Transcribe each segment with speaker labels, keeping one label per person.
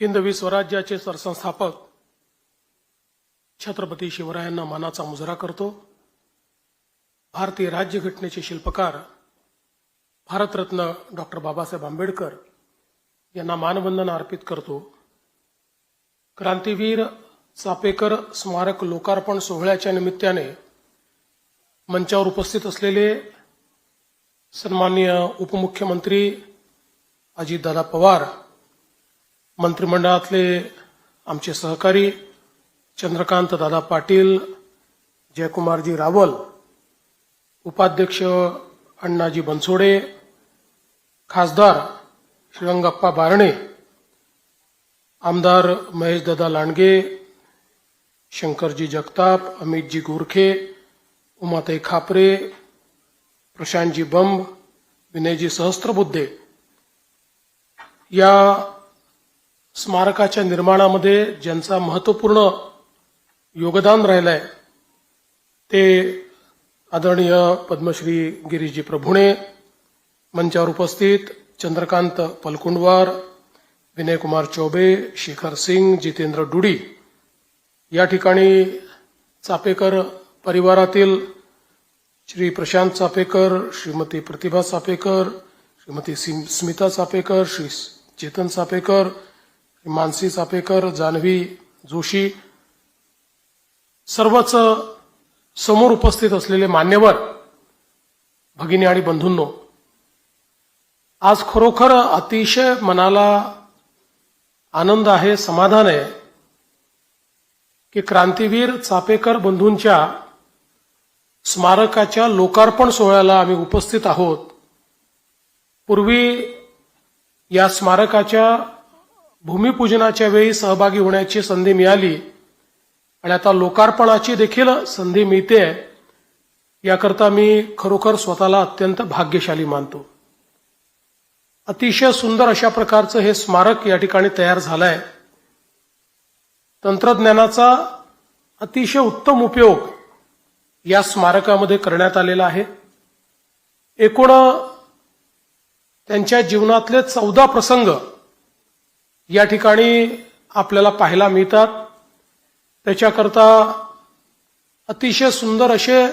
Speaker 1: हिंदवी स्वराज्याचे सरसंस्थापक छत्रपती शिवरायांना मानाचा मुजरा करतो. भारतीय राज्यघटनेचे शिल्पकार भारतरत्न डॉक्टर बाबासाहेब आंबेडकर यांना मानवंदना अर्पित करतो. क्रांतीवीर चापेकर स्मारक लोकार्पण सोहळ्याच्या निमित्ताने मंचावर उपस्थित असलेले सन्माननीय उपमुख्यमंत्री अजितदादा पवार मंत्रिमंडळातले आमचे सहकारी चंद्रकांत दादा पाटील जयकुमारजी रावल उपाध्यक्ष अण्णाजी बनसोडे खासदार श्रीरंगप्पा बारणे आमदार महेशदादा लांडगे शंकरजी जगताप अमितजी गोरखे उमाताई खापरे प्रशांतजी बंब विनयजी सहस्त्रबुद्धे. या स्मारकाच्या निर्माणामध्ये ज्यांचा महत्त्वपूर्ण योगदान राहिलंय ते आदरणीय पद्मश्री गिरीजी प्रभुणे मंचावर उपस्थित चंद्रकांत पलकुंडवार विनयकुमार चौबे शेखर सिंग जितेंद्र डुडी या ठिकाणी चापेकर परिवारातील श्री प्रशांत चापेकर श्रीमती प्रतिभा चापेकर श्रीमती सिम- स्मिता चापेकर श्री चेतन चापेकर मानसी चापेकर जान्हवी जोशी सर्वच समोर उपस्थित असलेले मान्यवर भगिनी आणि बंधूंनो आज खरोखर अतिशय मनाला आनंद आहे समाधान आहे की क्रांतीवीर चापेकर बंधूंच्या स्मारकाच्या लोकार्पण सोहळ्याला आम्ही उपस्थित आहोत. पूर्वी या स्मारकाच्या भूमिपूजनाच्या वेळी सहभागी होण्याची संधी मिळाली आणि आता लोकार्पणाची देखील संधी मिळते. याकरता मी खरोखर स्वतःला अत्यंत भाग्यशाली मानतो. अतिशय सुंदर अशा प्रकारचं हे स्मारक या ठिकाणी तयार झालंय. तंत्रज्ञानाचा अतिशय उत्तम उपयोग या स्मारकामध्ये करण्यात आलेला आहे. एकूण त्यांच्या जीवनातले चौदा प्रसंग या ठिकाणी आपल्याला पाहायला मिळतात. त्याच्याकरता अतिशय सुंदर असे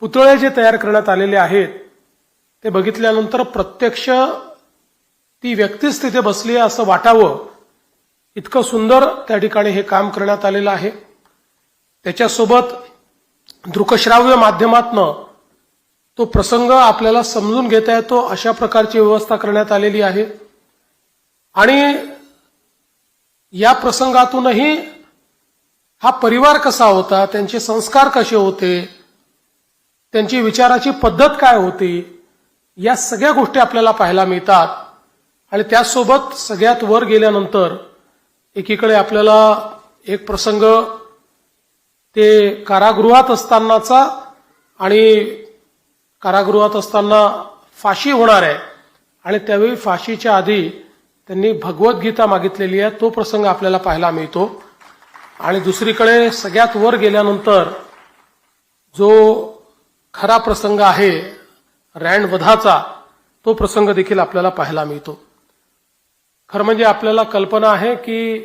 Speaker 1: पुतळे जे तयार करण्यात आलेले आहेत ते बघितल्यानंतर प्रत्यक्ष ती व्यक्तीच तिथे बसली आहे असं वाटावं. इतकं सुंदर त्या ठिकाणी हे काम करण्यात आलेलं आहे. त्याच्यासोबत दृकश्राव्य माध्यमातनं तो प्रसंग आपल्याला समजून घेता येतो अशा प्रकारची व्यवस्था करण्यात आलेली आहे. आणि या प्रसंगातूनही हा परिवार कसा होता त्यांचे संस्कार कसे होते त्यांची विचाराची पद्धत काय होती या सगळ्या गोष्टी आपल्याला पाहायला मिळतात. आणि त्याचसोबत सगळ्यात वर गेल्यानंतर एकीकडे आपल्याला एक प्रसंग ते कारागृहात असतानाचा आणि कारागृहात असताना फाशी होणार आहे. आणि त्यावेळी फाशीच्या आधी त्यांनी भगवद्गीता मागितलेली आहे. तो प्रसंग आपल्याला पाहायला मिळतो. आणि दुसरीकडे सगळ्यात वर गेल्यानंतर जो खरा प्रसंग आहे रँड वधाचा तो प्रसंग देखील आपल्याला पाहायला मिळतो. खरं म्हणजे आपल्याला कल्पना आहे की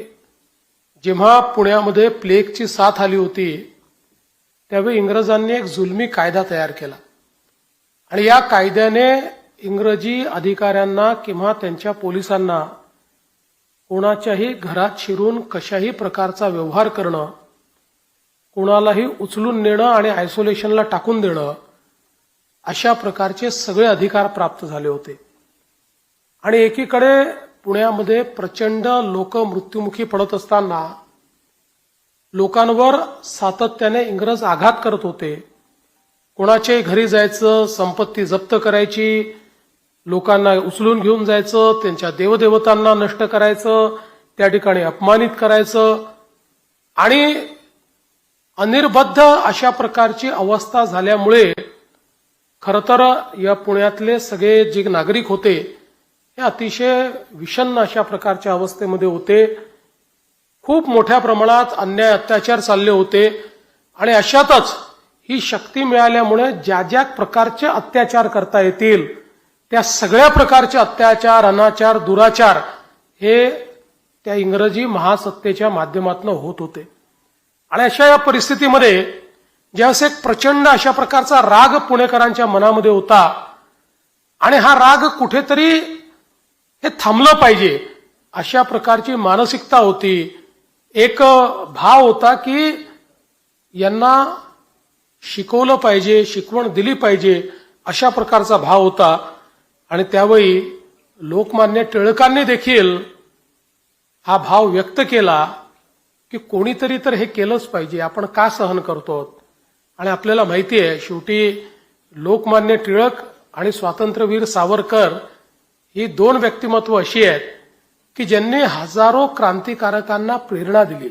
Speaker 1: जेव्हा पुण्यामध्ये प्लेगची साथ आली होती त्यावेळी इंग्रजांनी एक जुलमी कायदा तयार केला. आणि या कायद्याने इंग्रजी अधिकाऱ्यांना किंवा त्यांच्या पोलिसांना कोणाच्याही घरात शिरून कशाही प्रकारचा व्यवहार करणं कोणालाही उचलून नेणं आणि आयसोलेशनला टाकून देणं अशा प्रकारचे सगळे अधिकार प्राप्त झाले होते. आणि एकीकडे पुण्यामध्ये प्रचंड लोक मृत्युमुखी पडत असताना लोकांवर सातत्याने इंग्रज आघात करत होते. कोणाच्याही घरी जायचं संपत्ती जप्त करायची लोकांना उचलून घेऊन जायचं त्यांच्या देवदेवतांना नष्ट करायचं त्या ठिकाणी अपमानित करायचं. आणि अनिर्बद्ध अशा प्रकारची अवस्था झाल्यामुळे खरं तर या पुण्यातले सगळे जे नागरिक होते हे अतिशय विषन्न अशा प्रकारच्या अवस्थेमध्ये होते. खूप मोठ्या प्रमाणात अन्याय अत्याचार चालले होते. आणि अशातच ही शक्ती मिळाल्यामुळे ज्या ज्या प्रकारचे अत्याचार करता येतील त्या सगळ्या प्रकारचे अत्याचार अनाचार दुराचार हे त्या इंग्रजी महासत्तेच्या माध्यमातून होत होते. आणि अशा या परिस्थितीमध्ये ज्यावेळेस एक प्रचंड अशा प्रकारचा राग पुणेकरांच्या मनामध्ये होता आणि हा राग कुठेतरी हे थांबलं पाहिजे अशा प्रकारची मानसिकता होती. एक भाव होता की यांना शिकवलं पाहिजे शिकवण दिली पाहिजे अशा प्रकारचा भाव होता. आणि त्यावेळी लोकमान्य टिळकांनी देखील हा भाव व्यक्त केला की कोणीतरी तर हे केलंच पाहिजे. आपण का सहन करतो? आणि आपल्याला माहिती आहे शेवटी लोकमान्य टिळक आणि स्वातंत्र्यवीर सावरकर ही दोन व्यक्तिमत्व अशी आहेत की ज्यांनी हजारो क्रांतिकारकांना प्रेरणा दिली.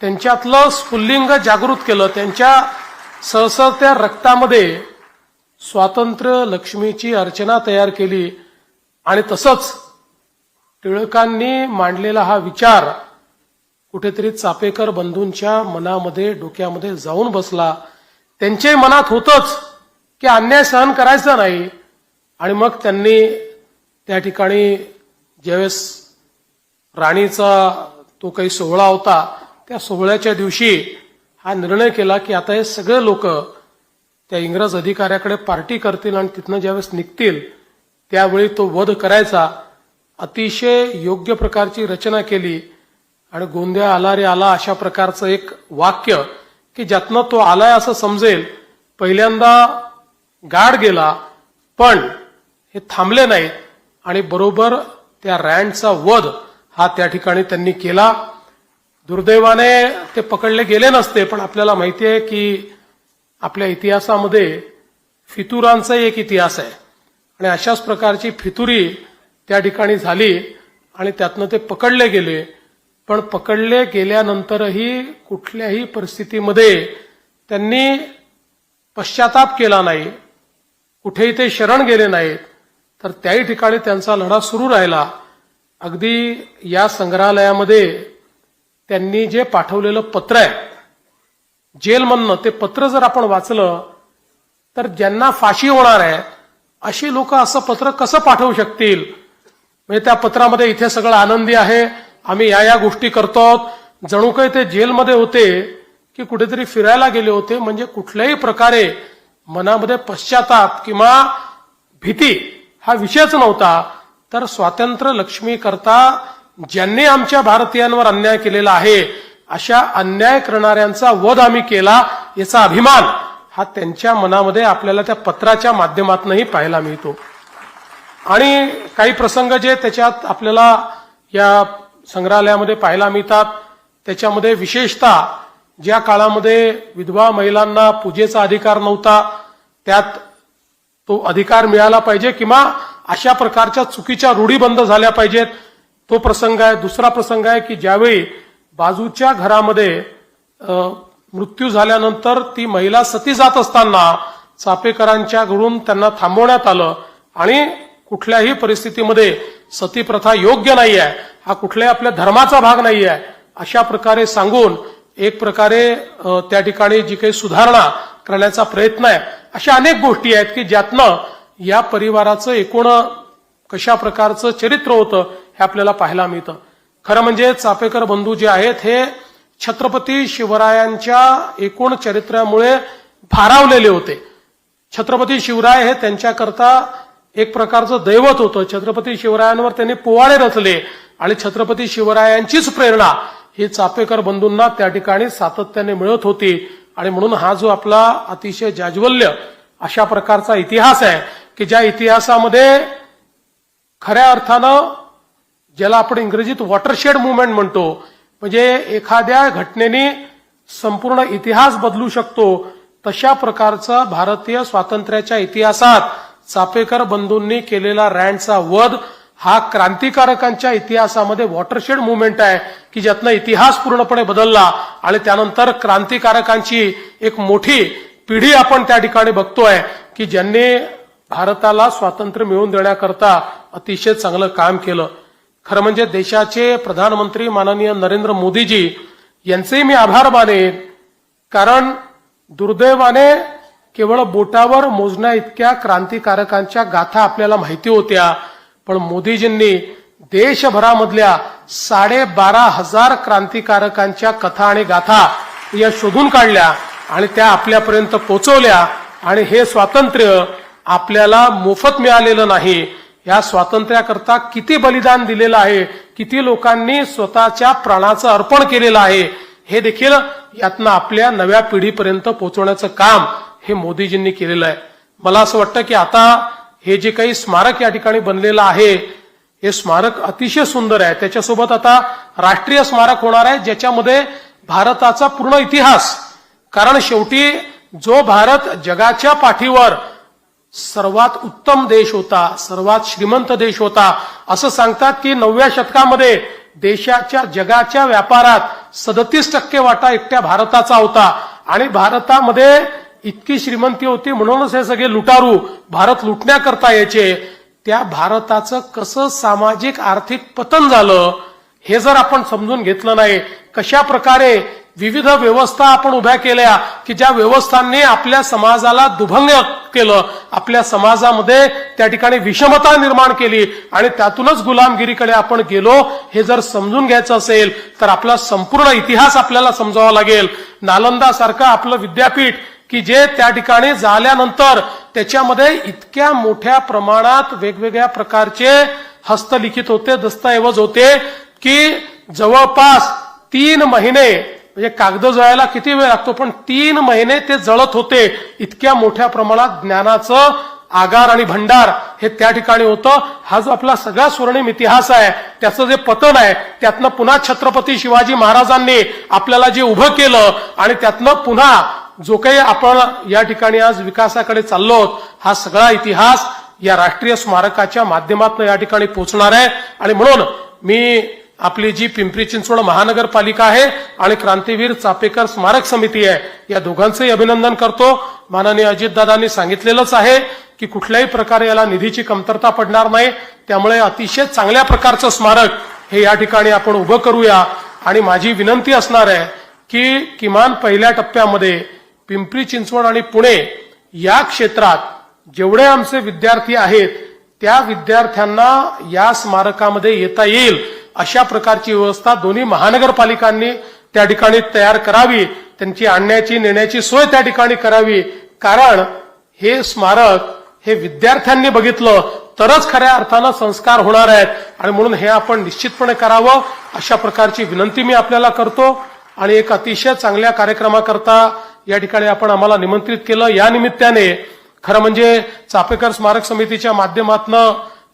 Speaker 1: त्यांच्यातलं स्फुल्लिंग जागृत केलं. त्यांच्या सळसळत्या रक्तामध्ये स्वातंत्र्य लक्ष्मीची अर्चना तयार केली. आणि तसंच टिळकांनी मांडलेला हा विचार कुठेतरी चापेकर बंधूंच्या मनामध्ये डोक्यामध्ये जाऊन बसला. त्यांच्याही मनात होतच की अन्याय सहन करायचा नाही. आणि मग त्यांनी त्या ठिकाणी ज्यावेळेस राणीचा तो काही सोहळा होता त्या सोहळ्याच्या दिवशी हा निर्णय केला की आता हे सगळे लोक त्या इंग्रज अधिकाऱ्याकडे पार्टी करतील आणि तिथनं ज्यावेळेस निघतील त्यावेळी तो वध करायचा. अतिशय योग्य प्रकारची रचना केली आणि गोंद्या आला रे आला अशा प्रकारचं एक वाक्य की ज्यातनं तो आलाय असं समजेल. पहिल्यांदा गाड गेला पण हे थांबले नाहीत आणि बरोबर त्या रँडचा वध हा त्या ठिकाणी त्यांनी केला. दुर्दैवाने ते पकडले गेले नसते पण आपल्याला माहिती आहे की आपल्या इतिहासामध्ये फितुरांचा एक इतिहास आहे. आणि अशाच प्रकारची फितुरी त्या ठिकाणी झाली आणि त्यातनं ते पकडले गेले. पण पकडले गेल्यानंतरही कुठल्याही परिस्थितीमध्ये त्यांनी पश्चाताप केला नाही. कुठेही ते शरण गेले नाहीत. तर त्याही ठिकाणी त्यांचा लढा सुरू राहिला. अगदी या संग्रहालयामध्ये त्यांनी जे पाठवलेलं पत्र आहे जेलमधनं ते पत्र जर आपण वाचलं तर ज्यांना फाशी होणार आहे अशी लोक असं पत्र कसं पाठवू शकतील? म्हणजे त्या पत्रामध्ये इथे सगळं आनंदी आहे आम्ही या या गोष्टी करतो जणू काही ते जेलमध्ये होते की कुठेतरी फिरायला गेले होते म्हणजे कुठल्याही प्रकारे मनामध्ये पश्चाताप किंवा भीती हा विषयच नव्हता. तर स्वातंत्र्य लक्ष्मी करता ज्यांनी आमच्या भारतीयांवर अन्याय केलेला आहे अशा अन्याय करणाऱ्यांचा वध आम्ही केला याचा अभिमान हा त्यांच्या मनामध्ये आपल्याला त्या पत्राच्या माध्यमातूनही पाहायला मिळतो. आणि काही प्रसंग जे त्याच्यात आपल्याला या संग्रहालयामध्ये पाहायला मिळतात त्याच्यामध्ये विशेषतः ज्या काळामध्ये विधवा महिलांना पूजेचा अधिकार नव्हता त्यात तो अधिकार मिळाला पाहिजे किंवा अशा प्रकारच्या चुकीच्या रूढी बंद झाल्या पाहिजेत. तो प्रसंग आहे. दुसरा प्रसंग आहे की ज्यावेळी बाजूच्या घरामध्ये मृत्यू झाल्यानंतर ती महिला सती जात असताना चापेकरांच्या घडून त्यांना थांबवण्यात आलं. आणि कुठल्याही परिस्थितीमध्ये सती प्रथा योग्य नाही आहे हा कुठल्याही आपल्या धर्माचा भाग नाही आहे अशा प्रकारे सांगून एक प्रकारे त्या ठिकाणी जी काही सुधारणा करण्याचा प्रयत्न आहे. अशा अनेक गोष्टी आहेत की ज्यातनं या परिवाराचं एकूण कशा प्रकारचं चरित्र होतं हे आपल्याला पाहायला मिळतं. खरं म्हणजे चापेकर बंधू जे आहेत हे छत्रपती शिवरायांच्या एकूण चरित्रामुळे भारावलेले होते. छत्रपती शिवराय हे त्यांच्याकरता एक प्रकारचं दैवत होतं. छत्रपती शिवरायांवर त्यांनी पोवाडे रचले आणि छत्रपती शिवरायांचीच प्रेरणा ही चापेकर बंधूंना त्या ठिकाणी सातत्याने मिळत होती. आणि म्हणून हा जो आपला अतिशय जाज्वल्य अशा प्रकारचा इतिहास आहे की ज्या इतिहासामध्ये खऱ्या अर्थानं ज्याला आपण इंग्रजीत वॉटरशेड मुवमेंट म्हणतो म्हणजे एखाद्या घटनेने संपूर्ण इतिहास बदलू शकतो तशा प्रकारचा भारतीय स्वातंत्र्याच्या इतिहासात चापेकर बंधूंनी केलेला रँडचा वध हा क्रांतिकारकांच्या इतिहासामध्ये वॉटरशेड मुवमेंट आहे की ज्यातनं इतिहास पूर्णपणे बदलला आणि त्यानंतर क्रांतिकारकांची एक मोठी पिढी आपण त्या ठिकाणी बघतोय की ज्यांनी भारताला स्वातंत्र्य मिळवून देण्याकरता अतिशय चांगलं काम केलं. खरं म्हणजे देशाचे प्रधानमंत्री माननीय नरेंद्र मोदीजी यांचेही मी आभार मानेन कारण दुर्दैवाने केवळ बोटावर मोजण्या इतक्या क्रांतिकारकांच्या गाथा आपल्याला माहिती होत्या पण मोदीजींनी देशभरामधल्या साडेबारा हजार क्रांतिकारकांच्या कथा आणि गाथा या शोधून काढल्या आणि त्या आपल्यापर्यंत पोचवल्या आणि हे स्वातंत्र्य आपल्याला मोफत मिळालेलं नाही. या स्वातंत्र्याकरता किती बलिदान दिलेलं आहे किती लोकांनी स्वतःच्या प्राणाचं अर्पण केलेलं आहे हे देखील यातनं आपल्या नव्या पिढीपर्यंत पोहोचवण्याचं काम हे मोदीजींनी केलेलं आहे. मला असं वाटतं की आता हे जे काही स्मारक या ठिकाणी बनलेलं आहे हे स्मारक अतिशय सुंदर आहे. त्याच्यासोबत आता राष्ट्रीय स्मारक होणार आहे ज्याच्यामध्ये भारताचा पूर्ण इतिहास. कारण शेवटी जो भारत जगाच्या पाठीवर सर्वात उत्तम देश होता सर्वात श्रीमंत देश होता. असं सांगतात की नवव्या शतकामध्ये देशाच्या जगाच्या व्यापारात सदतीस टक्के वाटा एकट्या भारताचा होता. आणि भारतामध्ये इतकी श्रीमंती होती म्हणूनच हे सगळे लुटारू भारत लुटण्याकरता यायचे. त्या भारताचं कसं सामाजिक आर्थिक पतन झालं हे जर आपण समजून घेतलं नाही कशा प्रकारे विविध व्यवस्था आपण उभ्या केल्या की ज्या व्यवस्थांनी आपल्या समाजाला दुभंग केलं. आपल्या समाजामध्ये त्या ठिकाणी विषमता निर्माण केली आणि त्यातूनच गुलामगिरीकडे आपण गेलो हे जर समजून घ्यायचं असेल तर आपला संपूर्ण इतिहास आपल्याला समजावा लागेल. नालंदा सारखं आपलं विद्यापीठ की जे त्या ठिकाणी झाल्यानंतर त्याच्यामध्ये इतक्या मोठ्या प्रमाणात वेगवेगळ्या प्रकारचे हस्तलिखित होते दस्तऐवज होते की जवळपास तीन महिने म्हणजे कागद जळायला किती वेळ लागतो पण तीन महिने ते जळत होते. इतक्या मोठ्या प्रमाणात ज्ञानाचं आगार आणि भंडार हे त्या ठिकाणी होतं. हा जो आपला सगळा स्वर्णिम इतिहास आहे त्याचं जे पतन आहे त्यातनं पुन्हा छत्रपती शिवाजी महाराजांनी आपल्याला जे उभं केलं आणि त्यातनं पुन्हा जो काही आपण या ठिकाणी आज विकासाकडे चाललो आहोत हा सगळा इतिहास या राष्ट्रीय स्मारकाच्या माध्यमातून या ठिकाणी पोहोचणार आहे. आणि म्हणून मी आपली जी पिंपरी चिंचवड महानगरपालिका आहे आणि क्रांतीवीर चापेकर स्मारक समिती आहे या दोघांचंही अभिनंदन करतो. माननीय अजितदादांनी सांगितलेलंच आहे की कुठल्याही प्रकारे याला निधीची कमतरता पडणार नाही. त्यामुळे अतिशय चांगल्या प्रकारचं स्मारक हे या ठिकाणी आपण उभं करूया. आणि माझी विनंती असणार आहे की किमान पहिल्या टप्प्यामध्ये पिंपरी चिंचवड आणि पुणे या क्षेत्रात जेवढे आमचे विद्यार्थी आहेत त्या विद्यार्थ्यांना या स्मारकामध्ये येता येईल. अशा प्रकारची व्यवस्था दोन्ही महानगरपालिकांनी त्या ठिकाणी तयार करावी त्यांची आणण्याची नेण्याची सोय त्या ठिकाणी करावी. कारण हे स्मारक हे विद्यार्थ्यांनी बघितलं तरच खऱ्या अर्थानं संस्कार होणार आहेत. आणि म्हणून हे आपण निश्चितपणे करावं अशा प्रकारची विनंती मी आपल्याला करतो. आणि एक अतिशय चांगल्या कार्यक्रमाकरता या ठिकाणी आपण आम्हाला निमंत्रित केलं. या निमित्ताने खरं म्हणजे चापेकर स्मारक समितीच्या माध्यमातून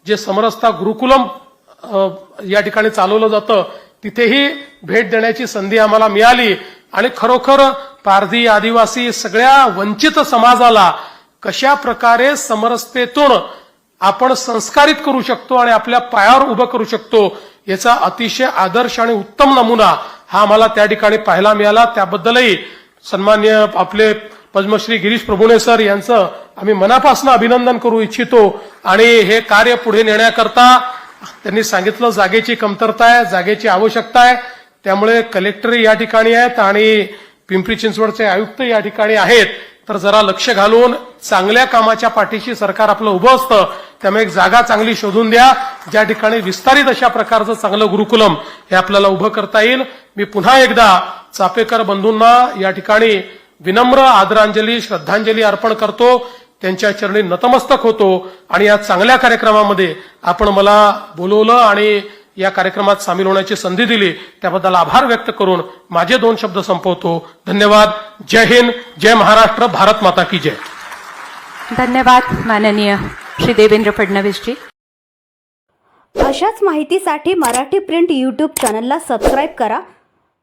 Speaker 1: जे समरसता गुरुकुलम या ठिकाणी चालवलं जातं. तिथेही भेट देण्याची संधी आम्हाला मिळाली. आणि खरोखर पारधी आदिवासी सगळ्या वंचित समाजाला कशा प्रकारे समरसतेतून आपण संस्कारित करू शकतो आणि आपल्या पायावर उभं करू शकतो याचा अतिशय आदर्श आणि उत्तम नमुना हा आम्हाला त्या ठिकाणी पाहायला मिळाला. त्याबद्दलही सन्मान्य आपले पद्मश्री गिरीश प्रभुणे सर यांचं आम्ही मनापासून अभिनंदन करू इच्छितो. आणि हे कार्य पुढे नेण्याकरता त्यांनी सांगितलं जागेची कमतरता आहे जागेची आवश्यकता आहे. त्यामुळे कलेक्टर या ठिकाणी आहेत आणि पिंपरी चिंचवडचे आयुक्त या ठिकाणी आहेत. तर जरा लक्ष घालून चांगल्या कामाच्या पाठीशी सरकार आपलं उभं असतं त्यामुळे एक जागा चांगली शोधून द्या. ज्या ठिकाणी विस्तारित अशा प्रकारचं चांगलं गुरुकुलम हे आपल्याला उभं करता येईल. मी पुन्हा एकदा चापेकर बंधूंना या ठिकाणी विनम्र आदरांजली श्रद्धांजली अर्पण करतो. त्यांच्या चरणी नतमस्तक होतो आणि या चांगल्या कार्यक्रमामध्ये आपण मला बोलवलं आणि या कार्यक्रमात सामील होण्याची संधी दिली त्याबद्दल आभार व्यक्त करून माझे दोन शब्द संपवतो. धन्यवाद. जय हिंद. जय महाराष्ट्र. भारत माता की जय.
Speaker 2: धन्यवाद माननीय श्री देवेंद्र फडणवीसजी.
Speaker 3: अशाच माहितीसाठी मराठी प्रिंट यूट्यूब चॅनलला सबस्क्राईब करा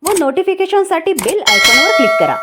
Speaker 3: व नोटिफिकेशनसाठी बेल आयकॉनवर क्लिक करा.